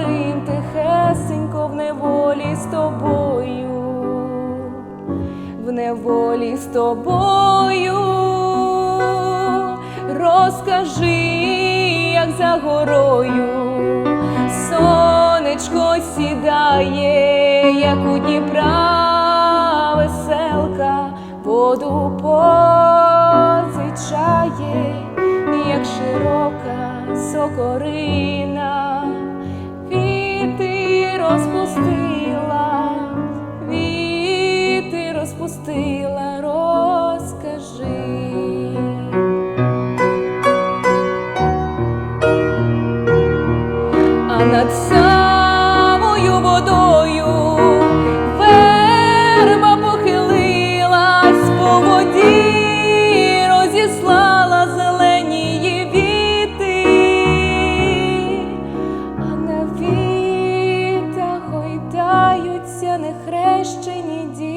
горим тихесенько в неволі з тобою, в неволі з тобою, розкажи, як за горою, сонечко сідає, як у Дніпра веселка, воду позичає, як широка сокорина. відпустила, розкажи. А над самою водою верба похилилась, по воді розіслала зелені віти, а на вітах гойдаються нехрещені діти.